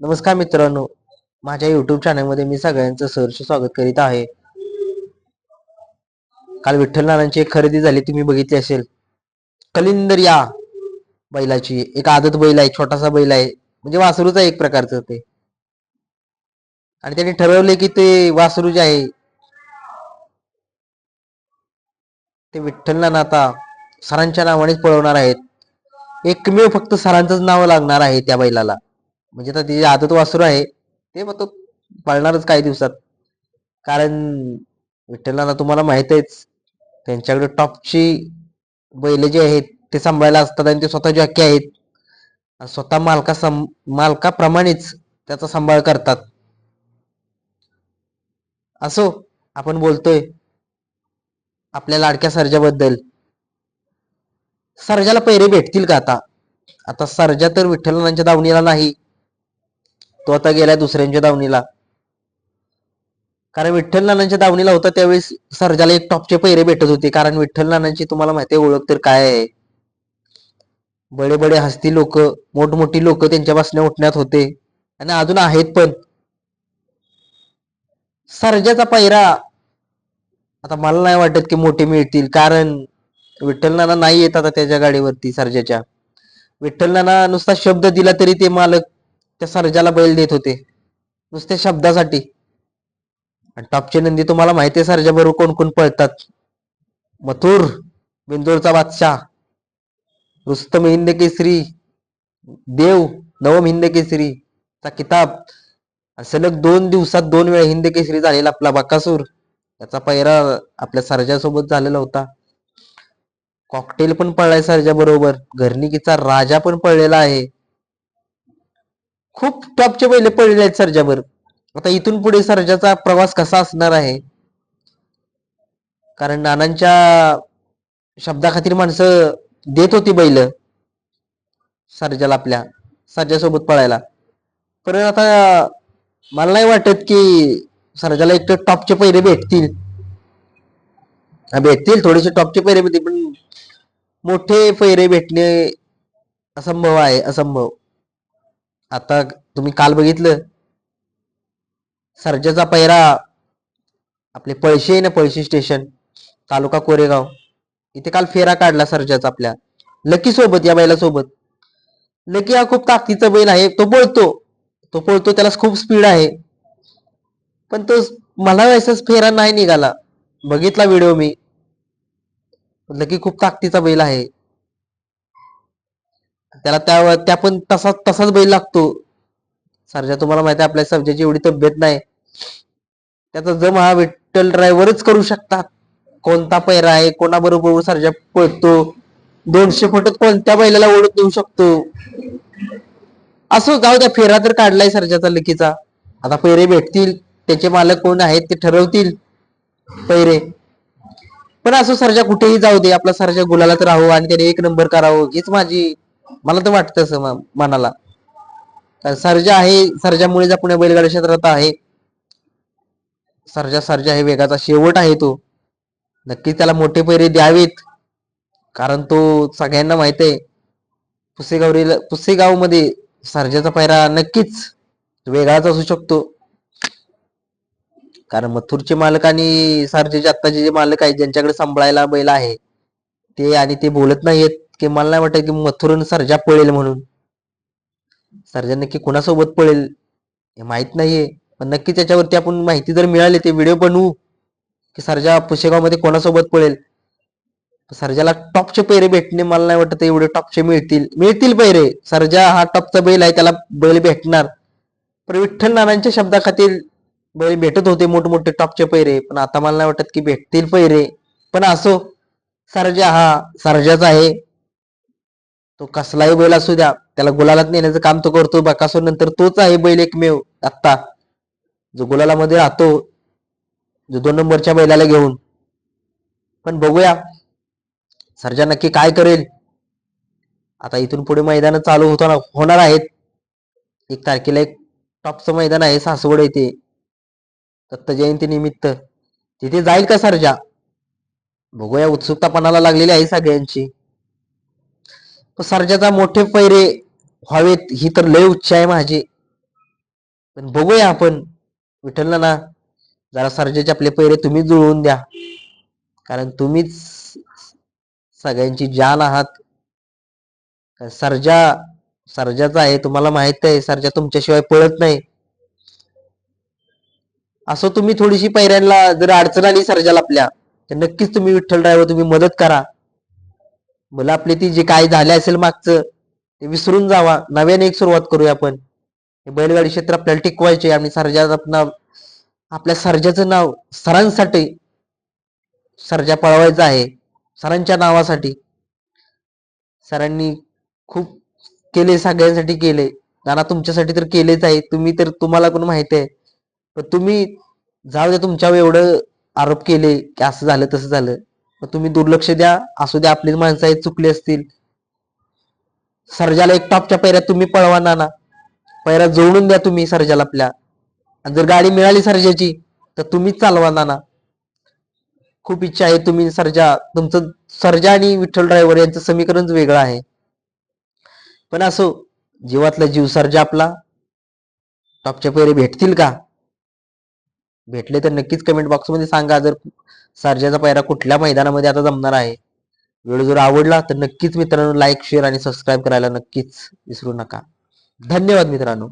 नमस्कार मित्रांनो माझ्या युट्यूब चॅनलमध्ये मी सगळ्यांचं सहर्ष स्वागत करीत आहे. काल विठ्ठल नानांची एक खरेदी झाली तुम्ही बघितली असेल. कलिंदर या बैलाची एक आदत बैल आहे छोटासा बैल आहे. म्हणजे वासरूच आहे एक प्रकारचं ते. आणि त्यांनी ठरवले की ते वासरू जे आहे ते विठ्ठल नाना आता सरांच्या नावानेच पळवणार आहेत. एकमेव फक्त सरांचंच नाव लागणार आहे त्या बैलाला. म्हणजे आता तिची आदत वासरू आहे ते मग तो पळणारच काही दिवसात. कारण विठ्ठलांना तुम्हाला माहीत आहेच त्यांच्याकडे टॉपची बैल जे आहेत ते सांभाळायला असतात आणि ते स्वतः जॉकी आहेत. स्वतः मालका सं मालकाप्रमाणेच त्याचा सांभाळ करतात. असो आपण बोलतोय आपल्या लाडक्या सर्जाबद्दल. सर्जाला पैरे भेटतील का आता? आता सर्जा तर विठ्ठलांच्या दावणीला नाही. तो आता गेलाय दुसऱ्यांच्या दावणीला. कारण विठ्ठल नानांच्या दावणीला होता त्यावेळेस सर्जाला एक टॉपचे पैरे भेटत होते. कारण विठ्ठल नानांची तुम्हाला माहिती आहे ओळख तर काय आहे? बडे बडे हस्ती लोक मोठमोठी लोक त्यांच्या बसण्या उठण्यात होते. आणि अजून आहेत पण. सर्जाचा पैरा आता मला नाही वाटत की मोठे मिळतील. कारण विठ्ठल नाना नाही येत आता त्याच्या गाडीवरती सर्जाच्या. विठ्ठल नाना नुसता शब्द दिला तरी ते मालक त्या सर्जाला बैल देत होते. नुसत्या शब्दासाठी. आणि टॉपची नंदी तुम्हाला माहिती आहे सर्जा बरोबर कोण कोण पळतात. मथुर बिंदूरचा बादशाह रुस्तम हिंद केसरी देव नवम हिंद केसरी चा किताब. सलग दोन दिवसात दोन वेळा हिंद केसरी झालेला आपला बकासूर. त्याचा पैरा आपल्या सर्जासोबत झालेला होता. कॉकटेल पण पळलाय सर्जा बरोबर. घरनिकीचा राजा पण पळलेला आहे. खूप टॉपचे पहिले पडले आहेत सर्जावर. आता इथून पुढे सर्जाचा प्रवास कसा असणार आहे? कारण नानांच्या शब्दाखातीर माणसं देत होती बैल सर्जाला आपल्या सर्जासोबत पळायला. पण आता मला नाही वाटत की सर्जाला एक टॉपचे पैरे भेटतील. भेटतील थोडेसे टॉपचे पैरे भेटतील पण मोठे पैरे भेटणे असंभव आहे असंभव. आता तुम्ही काल बघितलं. सर्जाचा पैरा आपले पळशी आहे ना पळशी स्टेशन तालुका कोरेगाव. इथे काल फेरा काढला सर्जाचा आपल्या. लकी सोबत या बैला सोबत. लकी हा खूप ताकदीचा बैल आहे. तो पळतो. तो पळतो त्याला खूप स्पीड आहे. पण तो मला वैसाच फेरा नाही निघाला. बघितला व्हिडिओ मी. लकी खूप ताकदीचा बैल आहे. त्याला त्या त्या पण तसाच तसाच बैल लागतो. सर्जा तुम्हाला माहिती आहे आपल्या सरजाची एवढी तब्येत नाही. त्याचा जम हा विठ्ठल ड्रायव्हरच करू शकतात. कोणता पैरा आहे कोणाबरोबर सरजा पळतो दोनशे फुटत कोणत्या बैलाला ओढत देऊ शकतो? असो जाऊ द्या फेरा तर काढलाय सरजाचा लकीचा. आता पैरे भेटतील त्याचे मालक कोण आहेत ते ठरवतील पैरे. पण असं सरजा कुठेही जाऊ दे आपला सर्जा गुलालात राहू आणि त्याने एक नंबर करावं हीच माझी मला तर वाटतं असं मनाला. सर्जा आहे सर्जामुळेच आपण बैलगाडी क्षेत्रात आहे सर्जा सर्जा हे वेगाचा शेवट आहे तो. नक्कीच त्याला मोठे पैरे द्यावेत. कारण तो सगळ्यांना माहीत आहे पुसेगावरील पुसेगावमध्ये सर्जाचा पैरा नक्कीच वेगळाच असू शकतो. कारण मथुरचे मालक आणि सर्जेचे आत्ताचे जे मालक आहेत ज्यांच्याकडे सांभाळायला बैल आहे ते आणि ते बोलत नाहीयेत. की मला नाही वाटत की मथुरून सर्जा पळेल म्हणून. सर्जा नक्की कुणासोबत पळेल हे माहीत नाहीये. पण नक्की त्याच्यावरती आपण माहिती जर मिळाली ते व्हिडिओ बनवू की सर्जा पुशेगावमध्ये कोणासोबत पळेल. सर्जाला टॉपचे पैरे भेटणे मला नाही वाटत एवढे टॉपचे मिळतील. मिळतील पैरे. सर्जा हा टॉपचा बैल आहे त्याला बैल भेटणार. पण विठ्ठल नानांच्या शब्दाखातील बैल भेटत होते मोठमोठे टॉपचे पैरे. पण आता मला नाही वाटत की भेटतील पैरे. पण असो सर्जा हा सर्जाचा आहे. तो कसलाही बैल असू द्या त्याला गुलालात नेण्याचं काम तो करतो बकासूर नंतर तोच आहे बैल एकमेव आत्ता. जो गुलालामध्ये राहतो जो दोन नंबरच्या बैलाला घेऊन. पण बघूया सर्जा नक्की काय करेल? आता इथून पुढे मैदान चालू होताना होणार आहेत. एक तारखेला एक टॉपचं मैदान आहे सासवड येथे. दत्त जयंती निमित्त. तिथे जाईल का सर्जा? बघूया उत्सुकता पणाला लागलेली आहे सगळ्यांची. सर्जाचा मोठे पैरे व्हावेत ही तर लय उच्च आहे माझी. पण बघूया आपण. विठ्ठल ना जरा सर्जाचे आपले पैरे तुम्हीच जुळवून द्या. कारण तुम्हीच सगळ्यांची जान आहात. सर्जा सर्जाचा आहे तुम्हाला माहीत आहे सर्जा तुमच्याशिवाय पळत नाही. असं तुम्ही थोडीशी पैऱ्यांना जर अडचण आली सर्जाला आपल्या तर नक्कीच तुम्ही विठ्ठल ड्रायव्हर तुम्ही मदत करा. मला आपली ती जे काय झाले असेल मागचं ते विसरून जावा. नव्याने एक सुरुवात करूया आपण. हे बैलगाडी क्षेत्र आपल्याला टिकवायचे आणि सर्जात नाव आपल्या सर्जाचं नाव सरांसाठी सर्जा पळवायचा आहे. सरांच्या नावासाठी. सरांनी खूप केले सगळ्यांसाठी केले. नाना तुमच्यासाठी तर केलेच आहे. तुम्ही तर तुम्हाला पण माहिती आहे. पण तुम्ही जाऊ द्या तुमच्यावर एवढं आरोप केले की असं झालं तसं झालं. तुम्ही दुर्लक्ष द्या. असू द्या आपलीच माणसं आहेत चुकली असतील. सर्जाला एक टॉपच्या पैऱ्यात तुम्ही पळवा ना पैरा जोडून द्या तुम्ही सर्जाला आपल्या. आणि जर गाडी मिळाली सर्जाची तर तुम्हीच चालवा ना खूप इच्छा आहे तुम्ही सर्जा तुमचं सर्जा आणि विठ्ठल ड्रायव्हर यांचं समीकरणच वेगळं आहे. पण असो जीवातला जीव सर्जा आपला. टॉपच्या पैरे भेटतील का? भेटले तर नक्कीच कमेंट बॉक्समध्ये सांगा. जर सर्जाचा पायरा कुठल्या मैदानामध्ये आता जमणार आहे? व्हिडिओ जर आवडला तर नक्कीच मित्रांनो लाईक शेअर आणि सबस्क्राईब करायला नक्कीच विसरू नका. धन्यवाद मित्रांनो.